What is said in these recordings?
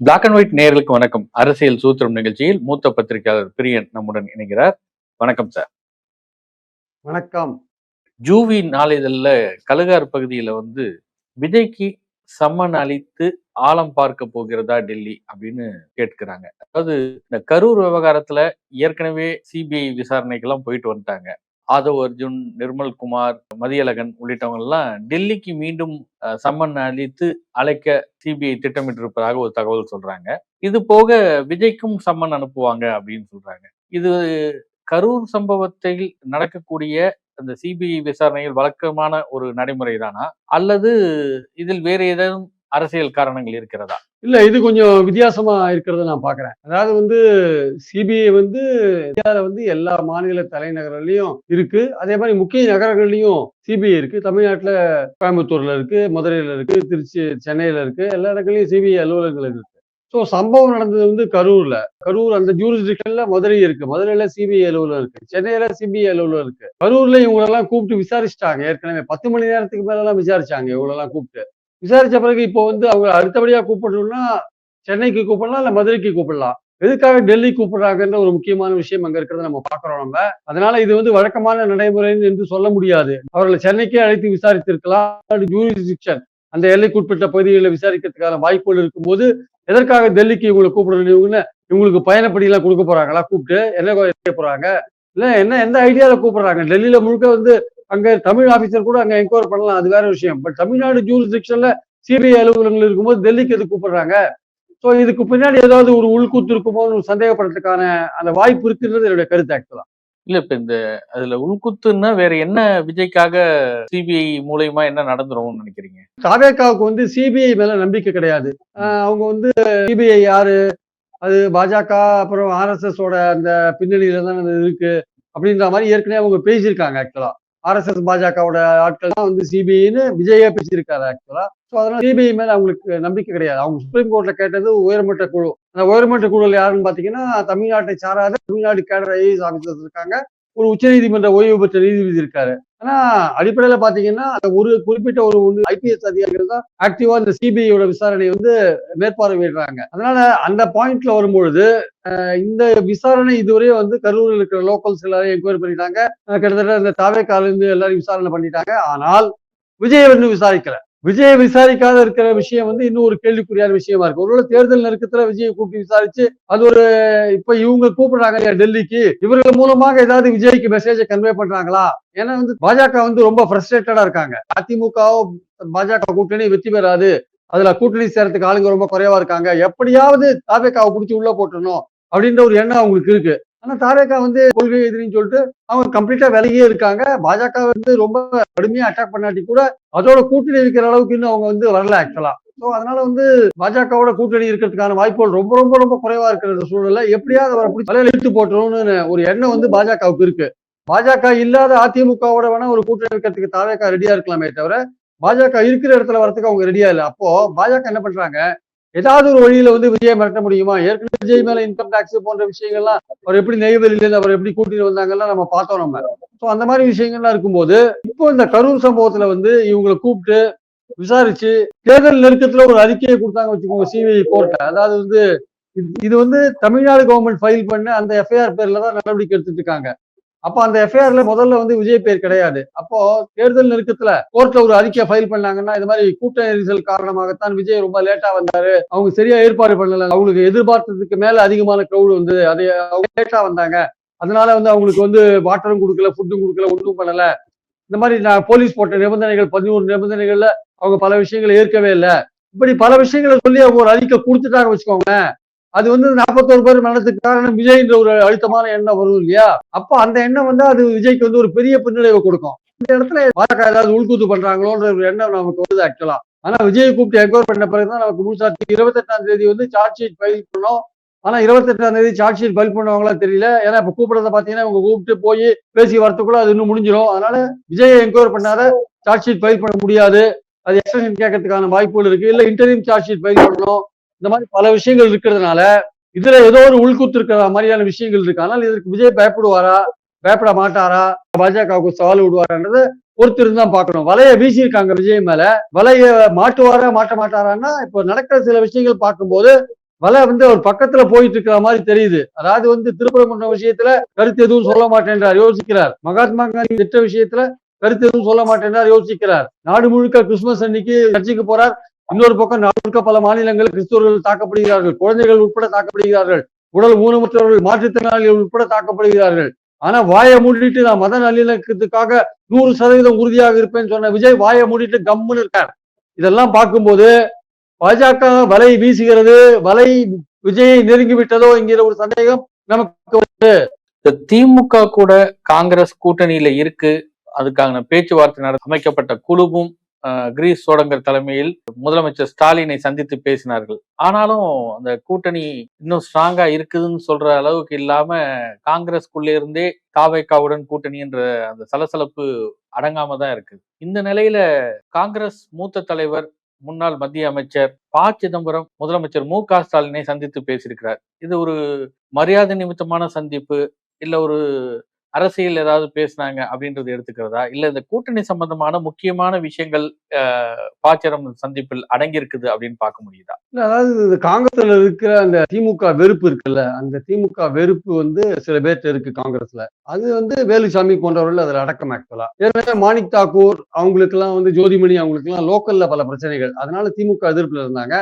Black and white நேயர்களுக்கு வணக்கம். அரசியல் சூத்திரம் நிகழ்ச்சியில் மூத்த பத்திரிகையாளர் பிரியன் நம்முடன் இணைகிறார். வணக்கம் சார் வணக்கம். ஜூவி நாளிதழில் கழுகார் பகுதியில வந்து விஜய்க்கு சம்மன் அளித்து ஆழம் பார்க்க போகிறதா டெல்லி அப்படின்னு கேட்கிறாங்க. அதாவது இந்த கரூர் விவகாரத்துல ஏற்கனவே சிபிஐ விசாரணைக்கெல்லாம் போயிட்டு வந்துட்டாங்க. ஆதவ் அர்ஜுன் நிர்மல்குமார் மதியழகன் உள்ளிட்டவங்கெல்லாம் டெல்லிக்கு மீண்டும் சம்மன் அளித்து அழைக்க சிபிஐ திட்டமிட்டிருப்பதாக ஒரு தகவல் சொல்றாங்க. இது போக விஜய்க்கும் சம்மன் அனுப்புவாங்க அப்படின்னு சொல்றாங்க. இது கரூர் சம்பவத்தில் நடக்கக்கூடிய அந்த சிபிஐ விசாரணையில் வழக்கமான ஒரு நடைமுறை தானா அல்லது இதில் வேறு ஏதேனும் அரசியல் காரணங்கள் இருக்கிறதா? இல்லை இது கொஞ்சம் வித்தியாசமா இருக்கிறத நான் பாக்குறேன். அதாவது வந்து சிபிஐ வந்து இந்தியாவில் வந்து எல்லா மாநில தலைநகரங்களையும் இருக்கு. அதே மாதிரி முக்கிய நகரங்கள்லையும் சிபிஐ இருக்கு. தமிழ்நாட்டில் கோயம்புத்தூர்ல இருக்கு மதுரையில இருக்கு திருச்சி சென்னையில இருக்கு. எல்லா இடங்களையும் சிபிஐ அலுவலகங்கள் இருக்கு. ஸோ சம்பவம் நடந்தது வந்து கரூர்ல. கரூர் அந்த ஜூரிஸ்டிக்ஷன்ல மதுரை இருக்கு. மதுரையில சிபிஐ அலுவலகம் இருக்கு. சென்னையில சிபிஐ அலுவலகம் இருக்கு. கரூர்ல இவங்களெல்லாம் கூப்பிட்டு விசாரிச்சிட்டாங்க. ஏற்கனவே பத்து மணி நேரத்துக்கு மேலாம் விசாரிச்சாங்க இவங்களெல்லாம் கூப்பிட்டு. விசாரிச்ச பிறகு இப்போ வந்து அவங்க அடுத்தபடியா கூப்பிடணும்னா சென்னைக்கு கூப்பிடலாம் இல்லை மதுரைக்கு கூப்பிடலாம். எதுக்காக டெல்லி கூப்பிடுறாங்கன்ற ஒரு முக்கியமான விஷயம் அங்க இருக்கிறத நம்ம பாக்குறோம் நம்ம. அதனால இது வந்து வழக்கமான நடைமுறை என்று சொல்ல முடியாது. அவர்களை சென்னைக்கே அழைத்து விசாரித்திருக்கலாம். ஜூரிஸ்டிக்ஷன் அந்த எல்லைக்குட்பட்ட பகுதிகளில் விசாரிக்கிறதுக்கான வாய்ப்புகள் இருக்கும்போது எதற்காக டெல்லிக்கு இவங்களை கூப்பிடணும்? இவங்கன்னு இவங்களுக்கு பயணப்படியெல்லாம் கொடுக்க போறாங்களா? கூப்பிட்டு என்ன போறாங்க? இல்ல என்ன எந்த ஐடியால கூப்பிடுறாங்க? டெல்லியில முழுக்க வந்து அங்க தமிழ் ஆபீசர் கூட அங்க என்கொயர் பண்ணலாம். அது வேற விஷயம். பட் தமிழ்நாடு ஜூரிஸ்டிக்ஷன்ல சிபிஐ அலுவலகங்கள் இருக்கும்போது டெல்லிக்கு எது கூப்பிடுறாங்க? ஸோ இதுக்கு பின்னாடி ஏதாவது ஒரு உள்கூத்து இருக்குமோன்னு சந்தேகப்படுறதுக்கான அந்த வாய்ப்பு இருக்குன்றது என்னுடைய கருத்து ஆக்சுவலா இல்ல இப்ப இந்த அதுல உள்குத்துன்னா வேற என்ன விஜய்க்காக சிபிஐ மூலியமா என்ன நடந்துரும்னு நினைக்கிறீங்க? தாவேக்காவுக்கு வந்து சிபிஐ மேல நம்பிக்கை கிடையாது. அவங்க வந்து சிபிஐ யாரு? அது பாஜக அப்புறம் ஆர்எஸ்எஸ் ஓட அந்த பின்னணியில தான் இருக்கு. அப்படின்ற மாதிரி ஏற்கனவே அவங்க பேசியிருக்காங்க ஆக்சுவலா ஆர்எஸ்எஸ் பாஜகவோட ஆட்கள் தான் வந்து சிபிஐன்னு விஜயே பேசியிருக்காரு ஆக்சுவலா ஸோ அதனால சிபிஐ மேல அவங்களுக்கு நம்பிக்கை கிடையாது. அவங்க சுப்ரீம் கோர்ட்ல கேட்டது உயர்மட்ட குழு. அந்த உயர்மட்ட குழுல யாருன்னு பாத்தீங்கன்னா தமிழ்நாட்டை சாராத தமிழ்நாடு கேடர் ஐஏஎஸ் ஆஃபீஸர்ஸ் இருக்காங்க. ஒரு உச்சநீதிமன்ற ஓய்வு பெற்ற நீதிபதி இருக்காரு. ஆனா அடிப்படையில பாத்தீங்கன்னா அந்த ஒரு குறிப்பிட்ட ஒரு ஒன்று ஐபிஎஸ் அதிகாரிகள் தான் ஆக்டிவா இந்த சிபிஐயோட விசாரணையை வந்து மேற்பார்வையிடுறாங்க. அதனால அந்த பாயிண்ட்ல வரும்பொழுது இந்த விசாரணை இதுவரையும் வந்து கரூரில் இருக்கிற லோக்கல்ஸ் எல்லாரையும் என்கொயரி பண்ணிட்டாங்க. கிட்டத்தட்ட இந்த தாவேக்கால இருந்து எல்லாரும் விசாரணை பண்ணிட்டாங்க. ஆனால் விஜய் வந்து விசாரிக்கல. விஜயை விசாரிக்காத இருக்கிற விஷயம் வந்து இன்னும் ஒரு கேள்விக்குறியான விஷயமா இருக்கு. ஒருவேளை தேர்தல் நெருக்கத்துல விஜயை கூப்பிட்டு விசாரிச்சு அது ஒரு இப்ப இவங்க கூப்பிடுறாங்க இல்லையா டெல்லிக்கு இவர்கள் மூலமாக ஏதாவது விஜய்க்கு மெசேஜை கன்வே பண்றாங்களா? ஏன்னா வந்து பாஜக வந்து ரொம்ப ஃப்ரஸ்ட்ரேட்டடா இருக்காங்க. அதிமுகவோ பாஜக கூட்டணி வெற்றி பெறாது. அதுல கூட்டணி சேரத்துக்கு ஆளுங்க ரொம்ப குறைவா இருக்காங்க. எப்படியாவது தாபேக்காவை பிடிச்சி உள்ள போட்டணும் அப்படின்ற ஒரு எண்ணம் அவங்களுக்கு இருக்கு. ஆனா தாரேகா வந்து கொள்கை எதிரின்னு சொல்லிட்டு அவங்க கம்ப்ளீட்டா விலகியே இருக்காங்க. பாஜக வந்து ரொம்ப கடுமையா அட்டாக் பண்ணாட்டி கூட அதோட கூட்டணி இருக்கிற அளவுக்கு இன்னும் அவங்க வந்து வரல ஆக்சுவலா ஸோ அதனால வந்து பாஜகவோட கூட்டணி இருக்கிறதுக்கான வாய்ப்புகள் ரொம்ப ரொம்ப ரொம்ப குறைவா இருக்கிற சூழல்ல எப்படியாவது அவரை பிடிச்சி வலையில இழுத்து போட்டுரும்னு ஒரு எண்ணம் வந்து பாஜகவுக்கு இருக்கு. பாஜக இல்லாத அதிமுகவோட வேணா ஒரு கூட்டணி இருக்கிறதுக்கு தாவேக்கா ரெடியா இருக்கலாமே தவிர பாஜக இருக்கிற இடத்துல வரதுக்கு அவங்க ரெடியா இல்லை. அப்போ பாஜக என்ன பண்றாங்க? ஏதாவது ஒரு வழியில வந்து விஜய் மிரட்ட முடியுமா? ஏற்கனவே விஜய் மேல இன்கம் டாக்ஸ் போன்ற விஷயங்கள்லாம் அவர் எப்படி நெய்வேலியில இருந்து அவர் எப்படி கூட்டிட்டு வந்தாங்கலாம் நம்ம பார்த்தோம் நம்ம. ஸோ அந்த மாதிரி விஷயங்கள்லாம் இருக்கும்போது இப்போ இந்த கரூர் சம்பவத்துல வந்து இவங்களை கூப்பிட்டு விசாரிச்சு தேர்தல் நெருக்கத்துல ஒரு அறிக்கையை கொடுத்தாங்க வச்சுக்கோங்க சிபிஐ கோர்ட்டை அதாவது வந்து இது- இது வந்து தமிழ்நாடு கவர்மெண்ட் ஃபைல் பண்ண அந்த எஃப்ஐஆர் பேர்ல தான் நடவடிக்கை எடுத்துட்டு இருக்காங்க. அப்போ அந்த எஃப்ஐஆர்ல முதல்ல வந்து விஜய் பேர் கிடையாது. அப்போ தேர்தல் நெருக்கத்துல கோர்ட்ல ஒரு அறிக்கை ஃபைல் பண்ணாங்கன்னா இது மாதிரி கூட்ட நெரிசல் காரணமாகத்தான் விஜய் ரொம்ப லேட்டா வந்தாரு. அவங்க சரியா ஏற்பாடு பண்ணல. அவங்களுக்கு எதிர்பார்த்ததுக்கு மேல அதிகமான க்ரௌடு வந்து அதை அவங்க லேட்டா வந்தாங்க. அதனால வந்து அவங்களுக்கு வந்து வாட்டரும் கொடுக்கல ஃபுட்டும் கொடுக்கல ஒன்றும் பண்ணல. இந்த மாதிரி நான் போலீஸ் போட்ட நிபந்தனைகள் பதினோரு நிபந்தனைகள்ல அவங்க பல விஷயங்களை ஏற்கவே இல்லை. இப்படி பல விஷயங்களை சொல்லி அவங்க ஒரு அறிக்கை கொடுத்துட்டாங்க வச்சுக்கோங்களேன் அது வந்து நாற்பத்தோரு பேர் மரணத்துக்கு காரணம் விஜய்ன்ற ஒரு அழுத்தமான எண்ணம் வரும் இல்லையா? அப்போ அந்த எண்ணம் வந்து அது விஜய்க்கு வந்து ஒரு பெரிய பின்னடைவை கொடுக்கும். இந்த இடத்துல பாஜக ஏதாவது உள்கூத்து பண்றாங்களோன்ற ஒரு எண்ணம் நமக்கு வருது ஆக்சுவலா ஆனா விஜய் கூப்பிட்டு என்கொயர் பண்ண பிறகுதான் நமக்கு முழுசா இருபத்தி எட்டாம் தேதி வந்து சார்ஜ் ஷீட் ஃபைல் பண்ணோம். ஆனா இருபத்தெட்டாம் தேதி சார்ஜ் ஷீட் ஃபைல் பண்ணுவாங்களா தெரியல. ஏன்னா இப்ப கூப்பிடுறத பாத்தீங்கன்னா இவங்க கூப்பிட்டு போய் பேசி வரத்துக்குள்ள அது இன்னும் முடிஞ்சிடும் அதனால விஜயை என்கொயர் பண்ணாத சார்ஜ் ஷீட் ஃபைல் பண்ண முடியாது. அது எக்ஸ்டென்ஷன் கேட்கறதுக்கான வாய்ப்புகள் இருக்கு. இல்ல இன்டர்வியூ சார்ஜ் ஷீட் ஃபைல் பண்ணணும். இந்த மாதிரி பல விஷயங்கள் இருக்கிறதுனால இதுல ஏதோ ஒரு உள்குத்து இருக்கிற மாதிரியான விஷயங்கள் இருக்கு. ஆனால் இதற்கு விஜய் பயப்படுவாரா? பயப்பட மாட்டாரா? பாஜகவுக்கு சவால் விடுவாரான்றது ஒருத்தர் தான் பார்க்கணும். வலைய வீசியிருக்காங்க விஜய் மேல. வலைய மாட்டுவாரா மாட்ட மாட்டாரான்னா இப்போ நடக்கிற சில விஷயங்கள் பார்க்கும்போது வலை வந்து அவர் பக்கத்துல போயிட்டு இருக்கிற மாதிரி தெரியுது. அதாவது வந்து திருப்பரங்குன்ற விஷயத்துல கருத்து எதுவும் சொல்ல மாட்டேன்றார் யோசிக்கிறார். மகாத்மா காந்தி திட்ட விஷயத்துல கருத்து எதுவும் சொல்ல மாட்டேன்றார் யோசிக்கிறார். நாடு முழுக்க கிறிஸ்துமஸ் அன்னைக்கு சர்ச்சைக்கு போறார். இன்னொரு பக்கம் நாடு பல மாநிலங்களில் கிறிஸ்தவர்கள் தாக்கப்படுகிறார்கள் குழந்தைகள் உட்பட தாக்கப்படுகிறார்கள் உடல் ஊனமுற்றவர்கள் மாற்றுத்திறனாளிகள் உட்பட தாக்கப்படுகிறார்கள். ஆனா வாயை மூடிட்டு நான் மத நல்லிணக்கத்துக்காக நூறு சதவீதம் உறுதியாக இருப்பேன்னு சொன்ன விஜய் வாயை மூடிட்டு கம்முன்னு இருக்கார். இதெல்லாம் பார்க்கும்போது பாஜக வலை வீசுகிறது வலை விஜயை நெருங்கி விட்டதோ என்கிற ஒரு சந்தேகம் நமக்கு இந்த திமுக கூட காங்கிரஸ் கூட்டணியில இருக்கு. அதுக்கான பேச்சுவார்த்தை நட அமைக்கப்பட்ட குழுவும் கிரீஸ் சோடங்கர் தலைமையில் முதலமைச்சர் ஸ்டாலினை சந்தித்து பேசினார்கள். ஆனாலும் அந்த கூட்டணி இன்னும் ஸ்ட்ராங்கா இருக்குதுன்னு சொல்ற அளவுக்கு இல்லாம காங்கிரஸ்குள்ளே இருந்தே தாவேக்காவுடன் கூட்டணி என்ற அந்த சலசலப்பு அடங்காம தான் இருக்கு. இந்த நிலையில காங்கிரஸ் மூத்த தலைவர் முன்னாள் மத்திய அமைச்சர் ப. சிதம்பரம் முதலமைச்சர் மு. க. ஸ்டாலினை சந்தித்து பேசியிருக்கிறார். இது ஒரு மரியாதை நிமித்தமான சந்திப்பு இல்ல ஒரு அரசியல் ஏதாவது பேசுனாங்க அப்படின்றது எடுத்துக்கிறதா? இல்ல இந்த கூட்டணி சம்பந்தமான முக்கியமான விஷயங்கள் பாச்சரம் சந்திப்பில் அடங்கியிருக்குது அப்படின்னு பார்க்க முடியுதா? இல்ல, அதாவது இந்த காங்கிரஸ்ல இருக்கிற அந்த திமுக வெறுப்பு இருக்குல்ல அந்த திமுக வெறுப்பு வந்து சில பேர்ட்ட இருக்கு காங்கிரஸ்ல. அது வந்து வேலுசாமி போன்றவர்கள் அதுல அடக்கம் ஆக்சுவலா. ஏற்கனவே மாணிக் தாக்கூர் அவங்களுக்கு எல்லாம் வந்து ஜோதிமணி அவங்களுக்கு எல்லாம் லோக்கல்ல பல பிரச்சனைகள். அதனால திமுக எதிர்ப்புல இருந்தாங்க.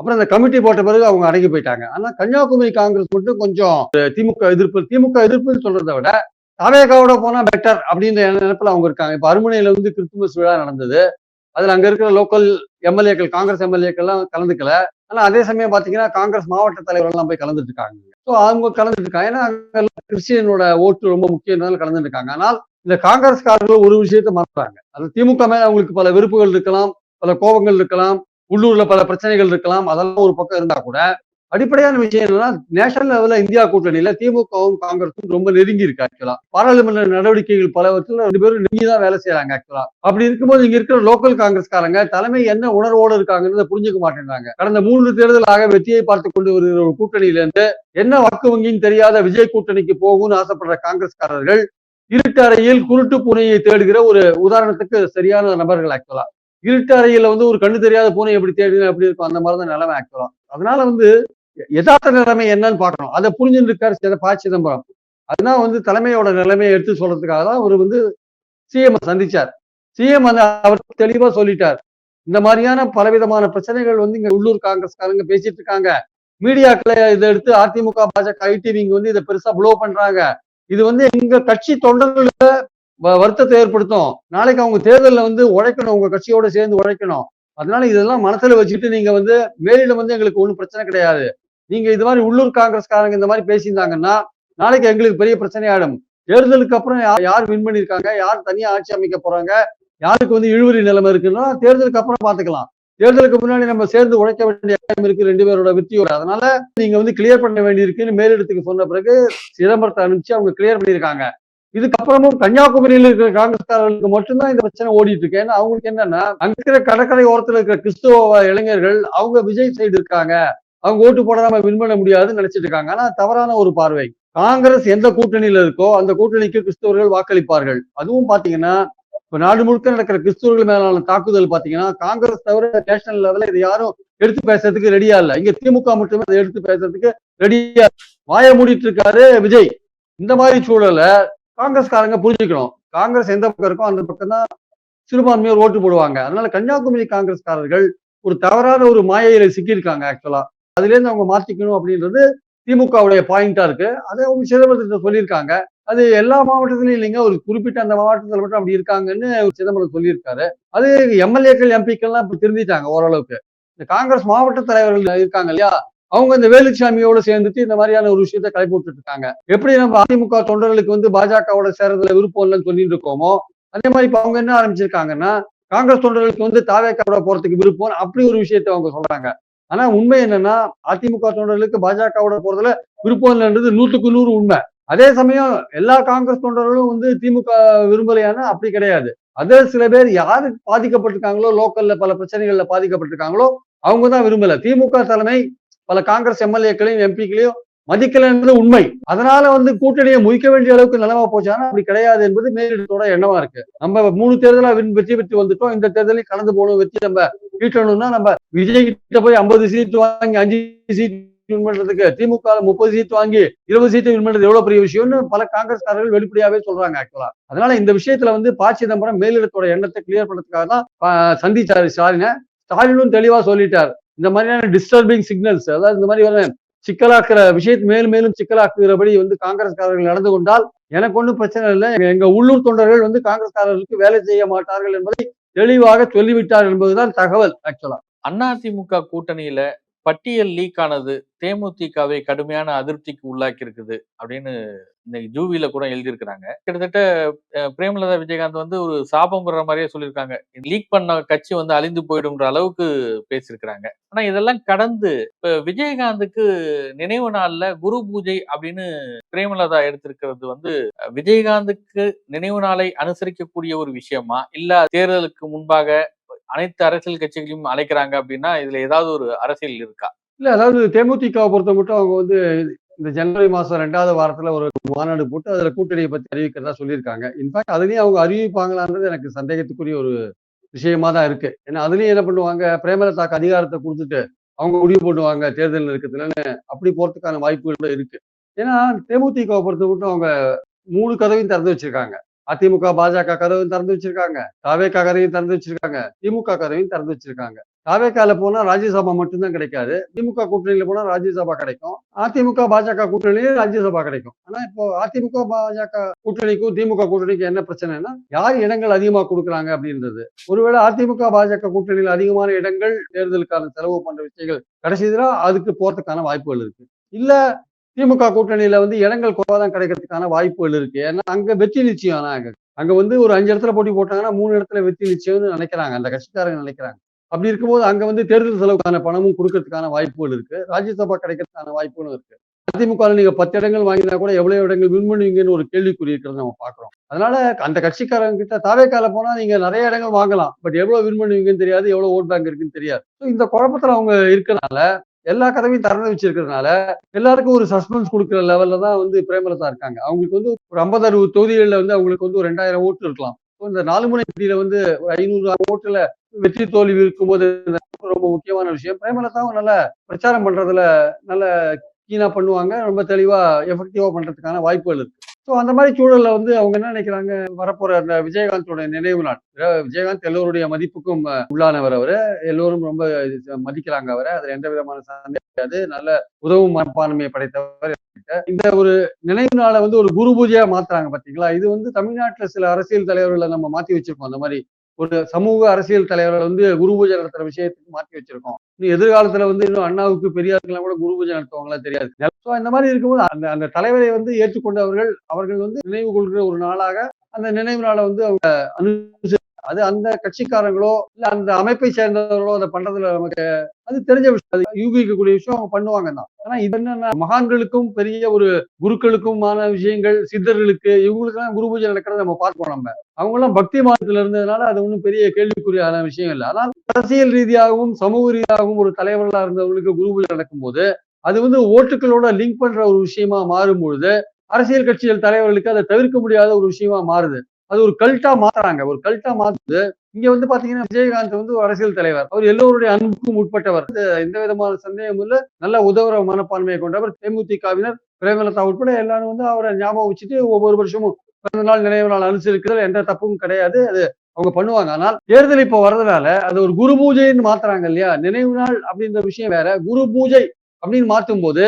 அப்புறம் அந்த கமிட்டி போட்ட பிறகு அவங்க அடங்கி போயிட்டாங்க. ஆனா கன்னியாகுமரி காங்கிரஸ் மட்டும் கொஞ்சம் திமுக எதிர்ப்பு திமுக எதிர்ப்புன்னு சொல்றதை விட அமெரிக்காவோட போனா பெட்டர் அப்படின்ற நினைப்புல அவங்க இருக்காங்க. இப்ப அருமனையில வந்து கிறிஸ்துமஸ் விழா நடந்தது. அதுல அங்க இருக்கிற லோக்கல் எம்எல்ஏக்கள் காங்கிரஸ் எம்எல்ஏக்கள் எல்லாம் கலந்துக்கல. ஆனா அதே சமயம் பாத்தீங்கன்னா காங்கிரஸ் மாவட்ட தலைவர்கள்லாம் போய் கலந்துட்டு இருக்காங்க ஸோ அவங்க கலந்துட்டு இருக்காங்க ஏன்னா அங்க கிறிஸ்டியனோட ஓட்டு ரொம்ப முக்கியம்னால கலந்துட்டு இருக்காங்க ஆனால் இந்த காங்கிரஸ்காரர்கள் ஒரு விஷயத்த மறந்துறாங்க அது திமுக மேல அவங்களுக்கு பல வெறுப்புகள் இருக்கலாம் பல கோபங்கள் இருக்கலாம் உள்ளூர்ல பல பிரச்சனைகள் இருக்கலாம் அதெல்லாம் ஒரு பக்கம் இருந்தா கூட அடிப்படையான விஷயம் என்னன்னா நேஷனல் லெவல்ல இந்தியா கூட்டணியில திமுகவும் காங்கிரஸும் ரொம்ப நெருங்கி இருக்கு ஆக்சுவலா பாராளுமன்ற நடவடிக்கைகள் பலவற்றில் ரெண்டு பேரும் நெருங்கி தான் வேலை செய்யறாங்க ஆக்சுவலா அப்படி இருக்கும்போது இங்க இருக்கிற லோக்கல் காங்கிரஸ்காரங்க தலைமை என்ன உணர்வோடு இருக்காங்கன்னு புரிஞ்சுக்க மாட்டேங்கிறாங்க கடந்த மூன்று தேர்தலாக வெற்றியை பார்த்து கொண்டு வருகிற ஒரு கூட்டணியில இருந்து என்ன வாக்கு வங்கின்னு தெரியாத விஜய் கூட்டணிக்கு போகும்னு ஆசைப்படுற காங்கிரஸ்காரர்கள் இருட்டு அறையில் குருட்டு பூனையை தேடுகிற ஒரு உதாரணத்துக்கு சரியான நபர்கள் ஆக்சுவலா இருட்டு அறையில வந்து ஒரு கண்ணு தெரியாத பூனை எப்படி தேடுங்க அப்படி இருக்கும் அந்த மாதிரி தான் நிலைமை ஆக்சுவலா அதனால வந்து யதார்த்த நிலைமை என்னன்னு பார்க்கணும். அதை புரிஞ்சுட்டு இருக்காரு சில ப சிதம்பரம். அதுதான் வந்து தலைமையோட நிலைமையை எடுத்து சொல்றதுக்காக தான் அவர் வந்து சிஎம் சந்திச்சார். சிஎம் அந்த அவர் தெளிவா சொல்லிட்டார். இந்த மாதிரியான பலவிதமான பிரச்சனைகள் வந்து இங்க உள்ளூர் காங்கிரஸ்காரங்க பேசிட்டு இருக்காங்க. மீடியாக்களை இதை எடுத்து அதிமுக பாஜக ஐடிவிங்க வந்து இதை பெருசா ப்ளோ பண்றாங்க. இது வந்து எங்க கட்சி தொண்டர்களுக்கு வ- வருத்தத்தை ஏற்படுத்தும். நாளைக்கு அவங்க தேர்தலில் வந்து உழைக்கணும். உங்க கட்சியோட சேர்ந்து உழைக்கணும். அதனால இதெல்லாம் மனசுல வச்சுக்கிட்டு நீங்க வந்து மேலிடம் வந்து எங்களுக்கு ஒன்றும் பிரச்சனை கிடையாது. நீங்க இது மாதிரி உள்ளூர் காங்கிரஸ்காரங்க இந்த மாதிரி பேசியிருந்தாங்கன்னா நாளைக்கு எங்களுக்கு பெரிய பிரச்சனையாயிடும். தேர்தலுக்கு அப்புறம் யார் வின் பண்ணிருக்காங்க யார் தனியா ஆட்சி அமைக்க போறாங்க யாருக்கு வந்து இழுவரி நிலைமை இருக்குன்னா தேர்தலுக்கு அப்புறம் பாத்துக்கலாம் தேர்தலுக்கு முன்னாடி நம்ம சேர்ந்து உழைக்க வேண்டிய டைம் இருக்கு ரெண்டு பேரோட வெற்றியோட. அதனால நீங்க வந்து கிளியர் பண்ண வேண்டியிருக்குன்னு மேலிடத்துக்கு சொன்ன பிறகு சிதம்பரத்தை அனுப்பிச்சு அவங்க கிளியர் பண்ணியிருக்காங்க. இதுக்கப்புறமும் கன்னியாகுமரியில் இருக்கிற காங்கிரஸ்காரர்களுக்கு மட்டும்தான் இந்த பிரச்சனை ஓடிட்டு இருக்கு. ஏன்னா அவங்களுக்கு என்னன்னா அங்க இருக்கிற கடற்கரை ஓரத்துல இருக்கிற கிறிஸ்துவ இளைஞர்கள் அவங்க விஜய் சைடு இருக்காங்க. அவங்க ஓட்டு போடாம வின் பண்ண முடியாதுன்னு நினைச்சிட்டு இருக்காங்க. ஆனா தவறான ஒரு பார்வை. காங்கிரஸ் எந்த கூட்டணியில இருக்கோ அந்த கூட்டணிக்கு கிறிஸ்தவர்கள் வாக்களிப்பார்கள். அதுவும் பாத்தீங்கன்னா இப்ப நாடு முழுக்க நடக்கிற கிறிஸ்தவர்கள் மேலான தாக்குதல் பாத்தீங்கன்னா காங்கிரஸ் தவிர நேஷனல் லெவலில் இது யாரும் எடுத்து பேசுறதுக்கு ரெடியா இல்ல. இங்க திமுக மட்டுமே அதை எடுத்து பேசுறதுக்கு ரெடியா வாய மூடிட்டு இருக்காரு விஜய். இந்த மாதிரி சூழல்ல காங்கிரஸ்காரங்க புரிஞ்சுக்கணும். காங்கிரஸ் எந்த பக்கம் இருக்கோ அந்த பக்கம் தான் சிறுபான்மையோர் ஓட்டு போடுவாங்க. அதனால கன்னியாகுமரி காங்கிரஸ்காரர்கள் ஒரு தவறான ஒரு மாயையில சிக்கியிருக்காங்க ஆக்சுவலா அதுல இருந்து அவங்க மாத்திக்கணும் அப்படின்றது திமுகவுடைய பாயிண்டா இருக்கு. அதை அவங்க சிதம்பரத்திட்ட சொல்லியிருக்காங்க. அது எல்லா மாவட்டத்திலும் இல்லைங்க. ஒரு குறிப்பிட்ட அந்த மாவட்டத்தில் மட்டும் அப்படி இருக்காங்கன்னு சிதம்பரம் சொல்லியிருக்காரு. அது எம்எல்ஏக்கள் எம்பிக்கள்லாம் இப்ப திருந்திட்டாங்க ஓரளவுக்கு. இந்த காங்கிரஸ் மாவட்ட தலைவர்கள் இருக்காங்க இல்லையா? அவங்க இந்த வேலுச்சாமியோட சேர்ந்துட்டு இந்த மாதிரியான ஒரு விஷயத்த கிளப்பி விட்டுட்டு இருக்காங்க எப்படி நம்ம அதிமுக தொண்டர்களுக்கு வந்து பாஜகவோட சேர்றதுல விருப்பம் இல்லைன்னு சொல்லிட்டு இருக்கோமோ அதே மாதிரி இப்ப அவங்க என்ன ஆரம்பிச்சிருக்காங்கன்னா காங்கிரஸ் தொண்டர்களுக்கு வந்து தாவேக்காவோட போறதுக்கு விருப்பம் அப்படி ஒரு விஷயத்த அவங்க சொல்றாங்க. ஆனா உண்மை என்னன்னா அதிமுக தொண்டர்களுக்கு பாஜகவோட போறதுல விருப்பம் இல்லைன்றது நூற்றுக்கு நூறு உண்மை. அதே சமயம் எல்லா காங்கிரஸ் தொண்டர்களும் வந்து திமுக விரும்பலையானா அப்படி கிடையாது. அதே சில பேர் யாரு பாதிக்கப்பட்டிருக்காங்களோ லோக்கல்ல பல பிரச்சனைகள்ல பாதிக்கப்பட்டிருக்காங்களோ அவங்க தான் விரும்பல. திமுக தலைமை பல காங்கிரஸ் எம்எல்ஏக்களையும் எம்பிக்களையும் மதிக்கலைன்றது உண்மை. அதனால வந்து கூட்டணியை முயக்க வேண்டிய அளவுக்கு நிலமா போச்சானா அப்படி கிடையாது என்பது மேலிடத்தோட எண்ணமா இருக்கு. நம்ம மூணு தேர்தலா வின் வெற்றி பெற்று வந்துட்டோம். இந்த தேர்தலையும் கலந்து போகணும் வெற்றி நம்ம ஈட்டணும்னா நம்ம விஜய் கிட்ட போய் ஐம்பது சீட் வாங்கி அஞ்சு சீட் வின் பண்றதுக்கு திமுக முப்பது சீட் வாங்கி இருபது சீட்டு வின் பண்றது எவ்வளவு பெரிய விஷயம்னு பல காங்கிரஸ்காரர்கள் வெளிப்படையாவே சொல்றாங்க ஆக்சுவலா அதனால இந்த விஷயத்துல வந்து ப. சிதம்பரம் மேலிடத்தோட எண்ணத்தை கிளியர் பண்றதுக்காக தான் ஆஹ், சந்திச்சாரு ஸ்டாலினை ஸ்டாலினும் தெளிவா சொல்லிட்டார். இந்த மாதிரியான டிஸ்டர்பிங் சிக்னல்ஸ் அதாவது இந்த மாதிரி சிக்கலாக்குற விஷயத்தை மேலும் மேலும் சிக்கலாக்குகிறபடி வந்து காங்கிரஸ்காரர்கள் நடந்து கொண்டால் எனக்கு ஒன்றும் பிரச்சனை இல்லை. எங்க- எங்க உள்ளூர் தொண்டர்கள் வந்து காங்கிரஸ்காரர்களுக்கு வேலை செய்ய மாட்டார்கள் என்பதை தெளிவாக சொல்லிவிட்டார் என்பதுதான் தகவல் ஆக்சுவலா அதிமுக கூட்டணியில பட்டியல் லீக் ஆனது தேமுதிகவை கடுமையான அதிருப்திக்கு உள்ளாக்கி இருக்குது அப்படின்னு இன்னைக்கு ஜூவில கூட எழுதியிருக்கிறாங்க. கிட்டத்தட்ட பிரேமலதா விஜயகாந்த் வந்து ஒரு சாபம் விடுற மாதிரியே சொல்லியிருக்காங்க. லீக் பண்ண கட்சி வந்து அழிந்து போயிடும்ன்ற அளவுக்கு பேசியிருக்கிறாங்க. ஆனா இதெல்லாம் கடந்து இப்ப விஜயகாந்துக்கு நினைவு நாள்ல குரு பூஜை அப்படின்னு பிரேமலதா எடுத்திருக்கிறது வந்து விஜயகாந்துக்கு நினைவு நாளை அனுசரிக்கக்கூடிய ஒரு விஷயமா? இல்ல தேர்தலுக்கு முன்பாக அனைத்து அரசியல் கட்சிகளையும் அழைக்கிறாங்க அப்படின்னா இதுல ஏதாவது ஒரு அரசியல் இருக்கா? இல்ல அதாவது தேமுதிக பொறுத்த மட்டும் அவங்க வந்து இந்த ஜனவரி மாதம் ரெண்டாவது வாரத்தில் ஒரு மாநாடு போட்டு அதில் கூட்டணியை பற்றி அறிவிக்கிறதா சொல்லியிருக்காங்க. இன்ஃபேக்ட் அதுலேயும் அவங்க அறிவிப்பாங்களான்றது எனக்கு சந்தேகத்துக்குரிய ஒரு விஷயமா தான் இருக்கு. ஏன்னா அதுலேயும் என்ன பண்ணுவாங்க பிரேமலதாக்கு அதிகாரத்தை கொடுத்துட்டு அவங்க முடிவு பண்ணுவாங்க தேர்தல் நெருக்கத்துலன்னு. அப்படி போகிறதுக்கான வாய்ப்புகள் கூட இருக்கு. ஏன்னா தேமுதிக பொறுத்த மட்டும் அவங்க மூணு கதவையும் திறந்து வச்சிருக்காங்க. அதிமுக பாஜக கதவையும் திறந்து வச்சிருக்காங்க. தாவேகா கதவையும் திறந்து வச்சிருக்காங்க. திமுக கதவையும் திறந்து வச்சிருக்காங்க. தாவேக்கால போனா ராஜ்யசபா மட்டும்தான் கிடைக்காது. திமுக கூட்டணியில போனா ராஜ்யசபா கிடைக்கும். அதிமுக பாஜக கூட்டணியிலே ராஜ்யசபா கிடைக்கும். ஆனா இப்போ அதிமுக பாஜக கூட்டணிக்கும் திமுக கூட்டணிக்கும் என்ன பிரச்சனைனா யார் இடங்கள் அதிகமா கொடுக்குறாங்க அப்படின்றது. ஒருவேளை அதிமுக பாஜக கூட்டணியில் அதிகமான இடங்கள் தேர்தலுக்கான செலவு பண்ற விஷயங்கள் கடைசிதான் அதுக்கு போறதுக்கான வாய்ப்புகள் இருக்கு. இல்ல திமுக கூட்டணியில வந்து இடங்கள் குறைவாதான் கிடைக்கிறதுக்கான வாய்ப்புகள் இருக்கு. ஏன்னா அங்க வெற்றி நிச்சயம் ஆனா அங்க. அங்க வந்து ஒரு அஞ்சு இடத்துல போட்டி போட்டாங்கன்னா மூணு இடத்துல வெற்றி நிச்சயம்னு நினைக்கிறாங்க. அந்த கட்சிக்காரங்க நினைக்கிறாங்க. அப்படி இருக்கும்போது அங்க வந்து தேர்தல் செலவுக்கான பணமும் கொடுக்கறதுக்கான வாய்ப்புகள் இருக்கு. ராஜ்யசபா கிடைக்கிறதுக்கான வாய்ப்புகளும் இருக்கு. அதிமுக நீங்க பத்து இடங்கள் வாங்கினா கூட எவ்வளவு இடங்கள் வின் பண்ணுவீங்கன்னு ஒரு கேள்விக்குறி இருக்கிறத நம்ம பாக்குறோம் அதனால அந்த கட்சிக்காரங்க கிட்ட தாவேக்கால போனா நீங்க நிறைய இடங்கள் வாங்கலாம். பட் எவ்வளவு வின் பண்ணுவீங்கன்னு தெரியாது எவ்வளவு ஓட் பேங்க் இருக்குன்னு தெரியாது. இந்த குழப்பத்துல அவங்க இருக்கறனால எல்லா கதவையும் திறந்து வச்சிருக்கிறதுனால எல்லாருக்கும் ஒரு சஸ்பென்ஸ் கொடுக்குற லெவல்ல தான் வந்து பிரேமலதா இருக்காங்க. அவங்களுக்கு வந்து ஒரு ஐம்பது அறுபது தொகுதிகளில் வந்து அவங்களுக்கு வந்து ஒரு ரெண்டாயிரம் ஓட்டு இருக்கலாம். இந்த நாலு முனை தொகுதியில வந்து ஒரு ஐநூறு ஓட்டுல வெற்றி தோல்வி இருக்கும்போது போது ரொம்ப முக்கியமான விஷயம். பிரேமலதாவும் நல்ல பிரச்சாரம் பண்றதுல நல்ல கீனா பண்ணுவாங்க. ரொம்ப தெளிவா எஃபெக்டிவா பண்றதுக்கான வாய்ப்புகள் இருக்கு. ஸோ அந்த மாதிரி சூழல்ல வந்து அவங்க என்ன நினைக்கிறாங்க? வரப்போற அந்த விஜயகாந்தோட நினைவு நாள். விஜயகாந்த் எல்லோருடைய மதிப்புக்கும் உள்ளானவர் அவர். எல்லோரும் ரொம்ப இது மதிக்கிறாங்க அவரை. அதுல எந்த விதமான சந்தேகம் கிடையாது. நல்ல உதவும் மனப்பான்மையை படைத்தவர் இந்த ஒரு நினைவு நாளை வந்து ஒரு குரு பூஜையா மாத்துறாங்க பாத்தீங்களா? இது வந்து தமிழ்நாட்டுல சில அரசியல் தலைவர்களை நம்ம மாத்தி வச்சிருக்கோம். அந்த மாதிரி ஒரு சமூக அரசியல் தலைவரை வந்து குரு பூஜை நடத்துற விஷயத்துக்கு மாற்றி வச்சிருக்கோம். இன்னும் எதிர்காலத்துல வந்து இன்னும் அண்ணாவுக்கு பெரியாருக்கெல்லாம் கூட குரு பூஜை நடத்துவாங்களா தெரியாது. ஸோ இந்த மாதிரி இருக்கும்போது அந்த அந்த தலைவரை வந்து ஏற்றுக்கொண்டவர்கள் அவர்கள் வந்து நினைவு கொள்கிற ஒரு நாளாக அந்த நினைவு நாளை வந்து அவங்க அனுசரி அது அந்த கட்சிக்காரங்களோ இல்ல அந்த அமைப்பை சேர்ந்தவர்களோ அதை பண்றதுல நமக்கு அது தெரிஞ்ச விஷயம். அது யூகிக்கக்கூடிய விஷயம் அவங்க பண்ணுவாங்க தான் ஆனா இது என்னன்னா மகான்களுக்கும் பெரிய ஒரு குருக்களுக்குமான விஷயங்கள் சித்தர்களுக்கு இவங்களுக்கெல்லாம் குரு பூஜை நடக்கிறத நம்ம பார்ப்போம் நம்ம. அவங்க எல்லாம் பக்தி மாதத்துல இருந்ததுனால அது ஒன்றும் பெரிய கேள்விக்குறியான விஷயம் இல்லை. ஆனால் அரசியல் ரீதியாகவும் சமூக ரீதியாகவும் ஒரு தலைவர்களா இருந்தவங்களுக்கு குரு பூஜை நடக்கும்போது அது வந்து ஓட்டுகளோட லிங்க் பண்ற ஒரு விஷயமா மாறும் பொழுது அரசியல் கட்சிகள் தலைவர்களுக்கு அதை தவிர்க்க முடியாத ஒரு விஷயமா மாறுது. அது ஒரு கல்ட்டா மாத்துறாங்க. ஒரு கல்ட்டா மாத்து இங்க வந்து பாத்தீங்கன்னா விஜயகாந்த் வந்து ஒரு அரசியல் தலைவர். அவர் எல்லோருடைய அன்புக்கும் உட்பட்டவர். எந்த விதமான சந்தேகம் இல்ல. நல்ல உதவுற மனப்பான்மையை கொண்டவர். தேமுதிகவினர் பிரேமலதா உட்பட எல்லாரும் வந்து அவரை ஞாபகம் வச்சுட்டு ஒவ்வொரு வருஷமும் பிறந்த நாள் நினைவு நாள் அனுசரிக்கிறதுல எந்த தப்பும் கிடையாது. அது அவங்க பண்ணுவாங்க. ஆனால் தேர்தல் இப்போ வர்றதுனால அது ஒரு குரு பூஜைன்னு மாத்துறாங்க இல்லையா? நினைவு நாள் அப்படின்ற விஷயம் வேற. குரு பூஜை அப்படின்னு மாத்தும் போது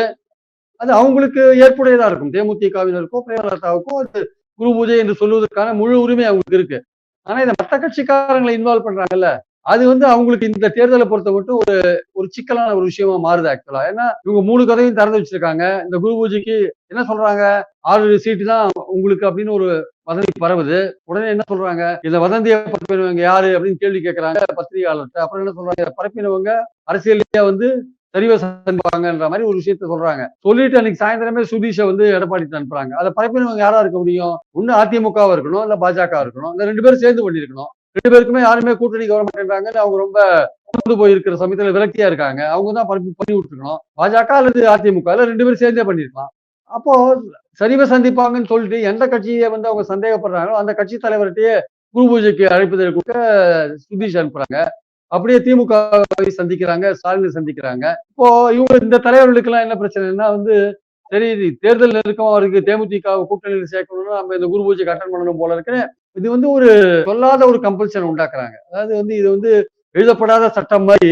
அது அவங்களுக்கு ஏற்புடையதா இருக்கும். தேமுதிகவினருக்கும் பிரேமலதாவுக்கும் அது குரு பூஜை என்று சொல்வதற்கான முழு உரிமை அவங்களுக்கு இருக்கு. ஆனா இந்த மற்ற கட்சிக்காரங்களை இன்வால்வ் பண்றாங்கல்ல அது வந்து அவங்களுக்கு இந்த தேர்தலை பொறுத்த மட்டும் ஒரு ஒரு சிக்கலான ஒரு விஷயமா மாறுது ஆக்சுவலா ஏன்னா இவங்க மூணு கதையும் திறந்து வச்சிருக்காங்க. இந்த குரு பூஜைக்கு என்ன சொல்றாங்க? ஆறு சீட்டு தான் உங்களுக்கு அப்படின்னு ஒரு வதந்தி பரவுது. உடனே என்ன சொல்றாங்க? இந்த வதந்தியை பரப்பினவங்க யாரு அப்படின்னு கேள்வி கேட்கறாங்க பத்திரிகையாளர்கிட்ட. அப்புறம் என்ன சொல்றாங்க? பரப்பினவங்க அரசியலையே வந்து சரிவ சந்திப்பாங்கன்ற மாதிரி ஒரு விஷயத்த சொல்றாங்க. சொல்லிட்டு அன்னைக்கு சாயந்தரமே சுதீஷை வந்து எடப்பாடி அனுப்புறாங்க. அதை பரப்பினவங்க யாரா இருக்க முடியும்? ஒன்னு அதிமுகவா இருக்கணும் இல்ல பாஜக இருக்கணும். இந்த ரெண்டு பேரும் சேர்ந்து பண்ணிருக்கணும் ரெண்டு பேருக்குமே யாருமே கூட்டணிக்கு வர மாட்டேங்கிறாங்க அவங்க ரொம்ப கொண்டு போயிருக்கிற சமயத்துல விரக்தியா இருக்காங்க. அவங்க தான் பரப்பி பண்ணி விட்டுருக்கணும். பாஜக அல்லது அதிமுக இல்ல ரெண்டு பேரும் சேர்ந்தே பண்ணிருக்கலாம் அப்போ சரிவ சந்திப்பாங்கன்னு சொல்லிட்டு எந்த கட்சியை வந்து அவங்க சந்தேகப்படுறாங்களோ அந்த கட்சி தலைவர்கிட்டயே குரு பூஜைக்கு அழைப்பதற்கு சுதீஷ் அனுப்புறாங்க. அப்படியே திமுக சந்திக்கிறாங்க ஸ்டாலினை சந்திக்கிறாங்க. இப்போ இவங்க இந்த தலைவர்களுக்கெல்லாம் என்ன பிரச்சனைன்னா வந்து சரி தேர்தல் நெருக்கம் அவருக்கு தேமுதிக கூட்டணியில் சேர்க்கணும்னா நம்ம இந்த குரு பூஜை அட்டன் பண்ணணும் போல இருக்கு. இது வந்து ஒரு சொல்லாத ஒரு கம்பல்ஷன் உண்டாக்குறாங்க. அதாவது வந்து இது வந்து எழுதப்படாத சட்டம் மாதிரி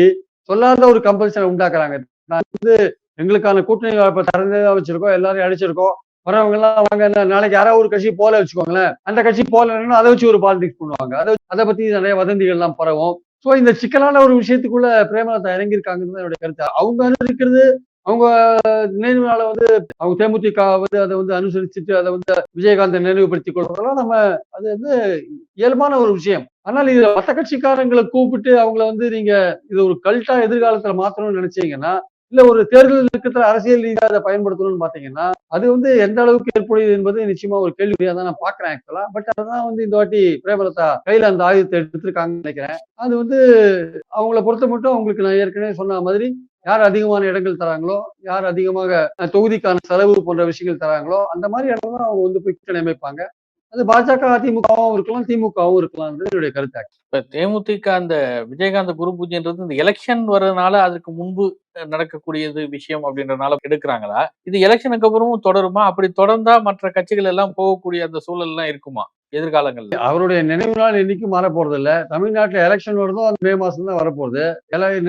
சொல்லாத ஒரு கம்பல்ஷனை உண்டாக்குறாங்க. நான் வந்து எங்களுக்கான கூட்டணி வாய்ப்பை திறந்ததாக வச்சிருக்கோம் எல்லாரையும் அடிச்சிருக்கோம். வரவங்க எல்லாம் வாங்க நாளைக்கு யாராவது ஒரு கட்சி போல வச்சுக்கோங்களேன். அந்த கட்சி போலன்னா அதை வச்சு ஒரு பாலிடிக்ஸ் பண்ணுவாங்க. அதை அதை பத்தி நிறைய வதந்திகள் எல்லாம் பரவும். சோ இந்த சிக்கலான ஒரு விஷயத்துக்குள்ள பிரேமலதா இறங்கியிருக்காங்கன்னு தான் என்னுடைய கருத்து. அவங்க அனுசரிக்கிறது அவங்க நினைவு நாளை வந்து அவங்க தேமுதிக வந்து அதை வந்து அனுசரிச்சுட்டு அதை வந்து விஜயகாந்தை நினைவுபடுத்திக் கொள்றதெல்லாம் நம்ம அது வந்து இயல்பான ஒரு விஷயம். ஆனால் இது மத்த கட்சிக்காரங்களை கூப்பிட்டு அவங்கள வந்து நீங்க இது ஒரு கல்ட்டா எதிர்காலத்துல மாத்தணும்னு நினைச்சீங்கன்னா இல்ல ஒரு தேர்தல் நெருக்கத்துல அரசியல் ரீதியாக அதை பயன்படுத்தணும்னு பாத்தீங்கன்னா அது வந்து எந்த அளவுக்கு ஏற்புடையது என்பது நிச்சயமா ஒரு கேள்வியா தான் நான் பாக்குறேன் ஆக்சுவலா பட் அதான் வந்து இந்த வாட்டி பிரேமலதா கையில அந்த ஆயுதத்தை எடுத்திருக்காங்கன்னு நினைக்கிறேன். அது வந்து அவங்கள பொறுத்த மட்டும் அவங்களுக்கு நான் ஏற்கனவே சொன்ன மாதிரி யார் அதிகமான இடங்கள் தராங்களோ யார் அதிகமாக தொகுதிக்கான செலவு போன்ற விஷயங்கள் தராங்களோ அந்த மாதிரி இடம் தான் அவங்க வந்து போய் கூட்டணி அமைப்பாங்க. அது பாஜக அதிமுகவும் இருக்கலாம் திமுகவும் இருக்கலாம் என்னுடைய கருத்து இப்ப தேமுதிக அந்த விஜயகாந்த் குரு பூஜைன்றது இந்த எலெக்ஷன் வர்றதுனால அதுக்கு முன்பு நடக்கக்கூடியது விஷயம் அப்படின்றனால எடுக்கிறாங்களா? இது எலெக்ஷனுக்கு அப்புறமும் தொடருமா? அப்படி தொடர்ந்தா மற்ற கட்சிகள் எல்லாம் போகக்கூடிய அந்த சூழல் எல்லாம் இருக்குமா எதிர்காலங்கள்ல? அவருடைய நினைவு நாள் என்னைக்கும் மாற போறது இல்ல தமிழ்நாட்டுல எலெக்ஷன் வருதோ அந்த மே மாசம் தான் வரப்போகுது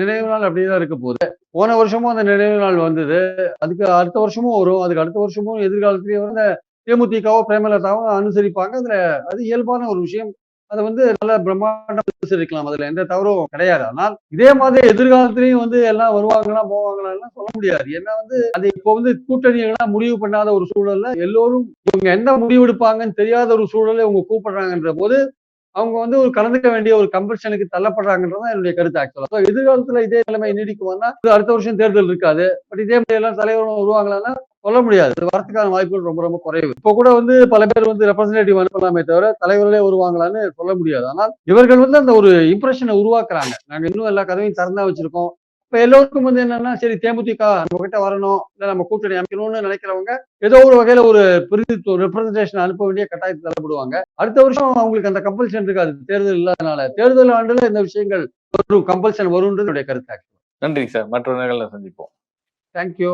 நினைவு நாள் அப்படிதான் இருக்க போகுது. போன வருஷமும் அந்த நினைவு நாள் வந்தது. அதுக்கு அடுத்த வருஷமும் வரும். அதுக்கு அடுத்த வருஷமும் எதிர்காலத்திலேயே வந்து தேமுதிகவோ பிரேமலதாவோ அனுசரிப்பாங்க. அதுல அது இயல்பான ஒரு விஷயம். அதை வந்து நல்ல பிரம்மாண்டம் இருக்கலாம் அதுல எந்த தவறும் கிடையாது. ஆனால் இதே மாதிரி எதிர்காலத்திலையும் வந்து எல்லாம் வருவாங்களா போவாங்களா எல்லாம் சொல்ல முடியாது. ஏன்னா வந்து அது இப்போ வந்து கூட்டணிகள்லாம் முடிவு பண்ணாத ஒரு சூழல்ல எல்லோரும் இவங்க என்ன முடிவு எடுப்பாங்கன்னு தெரியாத ஒரு சூழலை இவங்க கூப்பிடுறாங்கன்ற போது அவங்க வந்து ஒரு கலந்துக்க வேண்டிய ஒரு கம்பல்ஷனுக்கு தள்ளப்படுறாங்கன்றது என்னுடைய கருத்து ஆக்சுவலா எதிர்காலத்துல இதே நிலைமை நீடிக்குமானா இது அடுத்த வருஷம் தேர்தல் இருக்காது. பட் இதே மாதிரி எல்லாம் தலைவர்களும் வருவாங்களான்னா சொல்ல முடியாது. இது வரதுக்கான வாய்ப்புகள் ரொம்ப ரொம்ப குறைவு. இப்போ கூட வந்து பல பேர் வந்து ரெப்ரஸன்டேட்டிவ் அனுப்பலாமே தவிர தலைவர்களே வருவாங்களான்னு சொல்ல முடியாது. ஆனால் இவர்கள் வந்து அந்த ஒரு இம்ப்ரெஷனை உருவாக்குறாங்க. நாங்க இன்னும் எல்லா கதவையும் திறந்தா வச்சிருக்கோம். இப்ப எல்லோருக்கும் வந்து என்னன்னா சரி தேமுதிக நம்ம கிட்ட வரணும். இல்ல நம்ம கூட்டணி அமைக்கணும்னு நினைக்கிறவங்க ஏதோ ஒரு வகையில ஒரு பிரதித்துவம் ரெப்ரஸன்டேஷன் அனுப்ப வேண்டிய கட்டாயத்தில் தள்ளப்படுவாங்க. அடுத்த வருஷம் அவங்களுக்கு அந்த கம்பல்ஷன் இருக்காது. தேர்தல் இல்லாதனால. தேர்தல் ஆண்டுல இந்த விஷயங்கள் வரும். கம்பல்ஷன் வரும்ன்றது என்னுடைய கருத்து. நன்றி சார். மற்ற நேரங்களில் சந்திப்போம். தேங்க்யூ